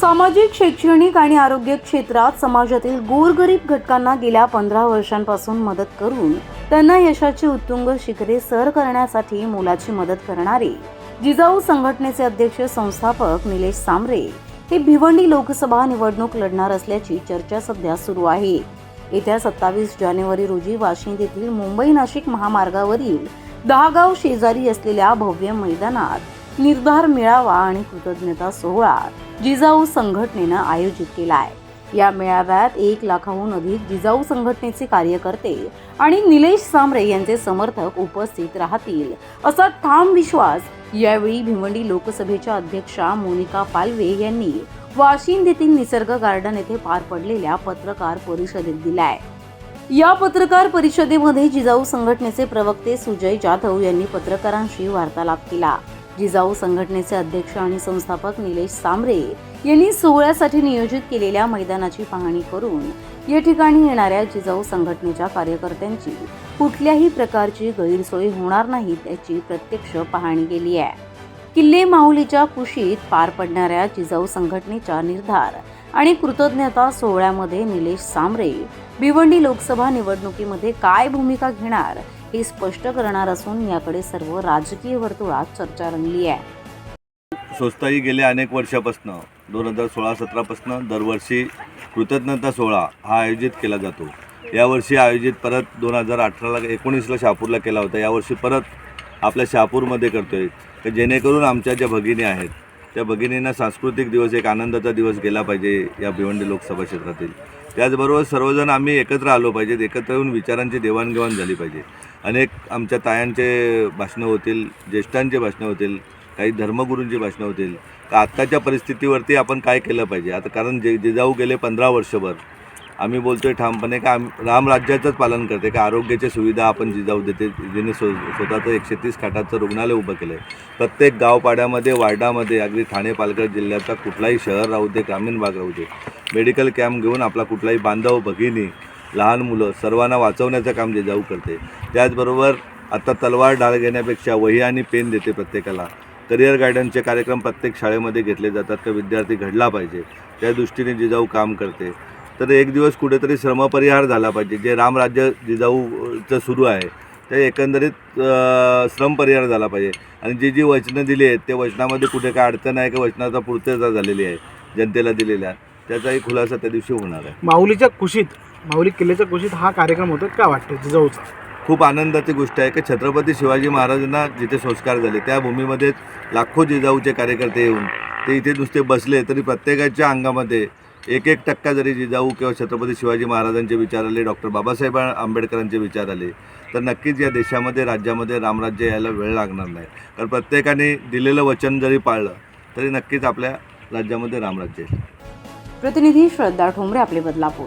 सामाजिक शैक्षणिक आणि आरोग्य क्षेत्रात समाजातील गोरगरीब घटकांना गेल्या पंधरा वर्षांपासून मदत करून त्यांना यशाची उत्तुंग शिखरे सर करण्यासाठी मोलाची मदत करणारे जिजाऊ संघटनेचे अध्यक्ष संस्थापक निलेश सांबरे हे भिवंडी लोकसभा निवडणूक लढणार असल्याची चर्चा सध्या सुरू आहे. येत्या सत्तावीस जानेवारी रोजी वाशिंद येथील मुंबई नाशिक महामार्गावरील दहागाव शेजारी असलेल्या भव्य मैदानात निर्धार मेळावा आणि कृतज्ञता सोहळा जिजाऊ संघटनेनं आयोजित केला आहे या मेळाव्यात एक लाखाहून अधिक जिजाऊ संघटनेचे कार्यकर्ते आणि निलेश सांबरे यांचे समर्थक उपस्थित राहतील असा ठाम विश्वास यावेळी भिवंडी लोकसभेच्या अध्यक्षा मोनिका पालवे यांनी वाशिंद येथील निसर्ग गार्डन येथे पार पडलेल्या पत्रकार परिषदेत दिलाय. या पत्रकार परिषदेमध्ये जिजाऊ संघटनेचे प्रवक्ते सुजय जाधव यांनी पत्रकारांशी वार्तालाप केला. जिजाऊ संघटनेचे अध्यक्ष आणि संस्थापक निलेश सांबरे यांनी सोहळ्यासाठी नियोजित केलेल्या मैदानाची पाहणी करून या ठिकाणी येणाऱ्या जिजाऊ संघटनेच्या कार्यकर्त्यांची कुठल्याही प्रकारची गैरसोय होणार नाही याची प्रत्यक्ष पाहणी केली आहे. किल्ले माहुलीच्या कुशीत पार पडणाऱ्या जिजाऊ संघटनेच्या निर्धार आणि कृतज्ञता सोहळ्यामध्ये निलेश सांबरे भिवंडी लोकसभा निवडणुकीमध्ये काय भूमिका घेणार हे स्पष्ट करणार असून याकडे सर्व राजकीय वर्तुळात चर्चा रंगली आहे. स्वस्ताही गेल्या अनेक वर्षापासून दोन हजार सोळा सतरापासून दरवर्षी कृतज्ञता सोहळा हा आयोजित केला जातो. यावर्षी आयोजित परत दोन हजार अठराला एकोणीसला शहापूरला केला होता. यावर्षी परत आपल्या शहापूरमध्ये करतो आहे तर जेणेकरून आमच्या ज्या भगिनी आहेत त्या भगिनींना सांस्कृतिक दिवस एक आनंदाचा दिवस गेला पाहिजे या भिवंडी लोकसभा क्षेत्रातील. त्याचबरोबर सर्वजण आम्ही एकत्र आलो पाहिजेत एकत्र येऊन विचारांची देवाणघेवाण झाली पाहिजे. अनेक आमच्या तायांचे भाषणं होतील ज्येष्ठांचे भाषणं होतील काही धर्मगुरूंची भाषणं होतील. का आत्ताच्या परिस्थितीवरती आपण काय केलं पाहिजे? आता कारण जे जिजाऊ गेले पंधरा वर्षभर आम्ही बोलतोय ठामपणे का आम रामराज्याचंच पालन करते का आरोग्याच्या सुविधा आपण जिजाऊ देते जिने स्व स्वतःचं एकशे तीस खाटाचं रुग्णालय उभं केलं आहे प्रत्येक गावपाड्यामध्ये वार्डामध्ये अगदी ठाणे पालघर जिल्ह्याचा कुठलाही शहर राहू दे ग्रामीण भाग राहू दे मेडिकल कॅम्प घेऊन आपला कुठलाही बांधव भगिनी लहान मुलं सर्वांना वाचवण्याचं काम जिजाऊ करते. त्याचबरोबर आता तलवार डाळ घेण्यापेक्षा वही आणि पेन देते प्रत्येकाला. करिअर गायडन्सचे कार्यक्रम प्रत्येक शाळेमध्ये घेतले जातात का विद्यार्थी घडला पाहिजे त्या दृष्टीने जिजाऊ काम करते. तर एक दिवस कुठेतरी श्रमपरिहार झाला पाहिजे. जे रामराज्य जिजाऊचं सुरू आहे ते एकंदरीत श्रम श्रमपरिहार झाला पाहिजे. आणि जी जी वचनं दिली आहेत ते वचनामध्ये कुठे काय अडचण आहे की वचनाचा पूर्तता झालेली आहे जनतेला दिलेल्या त्याचाही खुलासा त्या दिवशी होणार आहे. माऊलीच्या कुशीत माऊली किल्ल्याच्या कुशीत हा कार्यक्रम होतो का वाटतं जिजाऊचा खूप आनंदाची गोष्ट आहे की छत्रपती शिवाजी महाराजांना जिथे संस्कार झाले त्या भूमीमध्येच लाखो जिजाऊचे कार्यकर्ते येऊन ते इथे नुसते बसले तरी प्रत्येकाच्या अंगामध्ये एक एक टक्का जरी जिजाऊ किंवा छत्रपती शिवाजी महाराजांचे विचार आले डॉक्टर बाबासाहेब आंबेडकरांचे विचार आले तर नक्कीच या देशामध्ये राज्यामध्ये रामराज्य यायला वेळ लागणार नाही. कारण प्रत्येकाने दिलेलं वचन जरी पाळलं तरी नक्कीच आपल्या राज्यामध्ये रामराज्य प्रतिनिधी श्रद्धा ठोंबरे आपले बदलापूर.